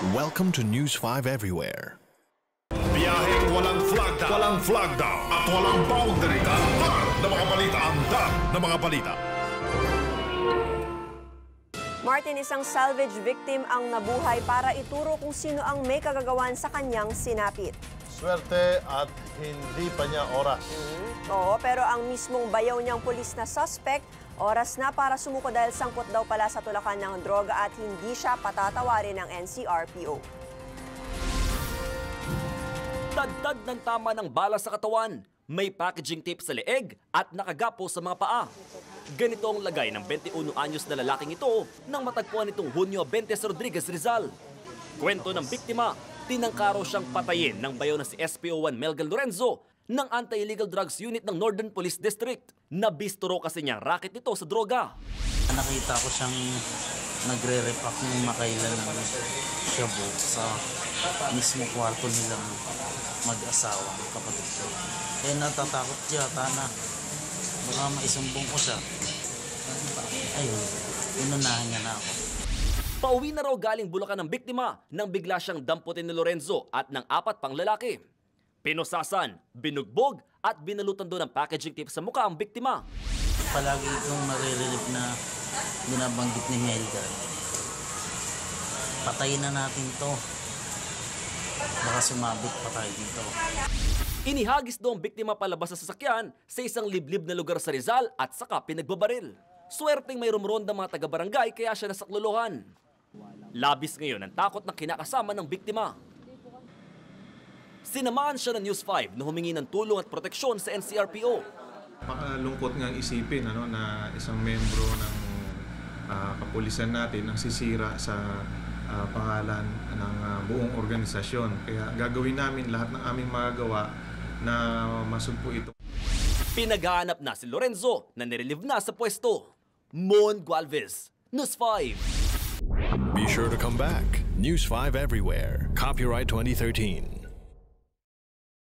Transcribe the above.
Welcome to News 5 Everywhere. Biyaheng walang flagda, walang flagda, at walang boundary. Tampar na mga balita, andar na mga balita. Martin, isang salvage victim ang nabuhay para ituro kung sino ang may kagagawan sa kanyang sinapit. Swerte at hindi pa niya oras. Oo, pero ang mismong bayaw niyang pulis na suspect, oras na para sumuko dahil sangkot daw pala sa tulakan ng droga at hindi siya patatawarin ng NCRPO. Dagdag ng tama ng bala sa katawan, may packaging tape sa leeg at nakagapo sa mga paa. Ganito ang lagay ng 21 anyos na lalaking ito nang matagpuan nitong Hunyo 20 Rodriguez Rizal. Kwento ng biktima, tinangkaro siyang patayin ng bayo na si SPO1 Melgal Lorenzo ng Anti-Illegal Drugs Unit ng Northern Police District. Nabisturo kasi niyang racket ito sa droga. Nakita ko siyang nagre-repack ng makailan ng shabu sa mismo kwarto nilang mag-asawa, kapatid ko. Eh natatakot yata na baka maisumbong ko siya. Ayun, inunahan niya na ako. Pauwi na raw galing Bulacan ng biktima nang bigla siyang damputin ni Lorenzo at ng apat pang lalaki. Pinusasan, binugbog at binalutan doon ng packaging tape sa mukha ang biktima. Palagi itong naririnig na binabanggit ni Helga. Patayin na natin to. Baka sumabit pa tayo dito. Inihagis daw ang biktima palabas sa sasakyan sa isang liblib na lugar sa Rizal at saka pinagbabaril. Swerteng may rumronda mga taga-barangay kaya siya nasakluluhan. Labis ngayon ang takot ng kinakasama ng biktima. Sinamahan siya ng News 5 na humingi ng tulong at proteksyon sa NCRPO. Makalungkot nga isipin ano, na isang membro ng ah, kapulisan natin ang sisira sa ah, pangalan ng ah, buong organisasyon. Kaya gagawin namin lahat ng aming magagawa na masugpo ito. Pinaghahanap na si Lorenzo na nirelieve na sa pwesto. Mon Gualvez, News 5. Be sure to come back. News 5 Everywhere. Copyright 2013.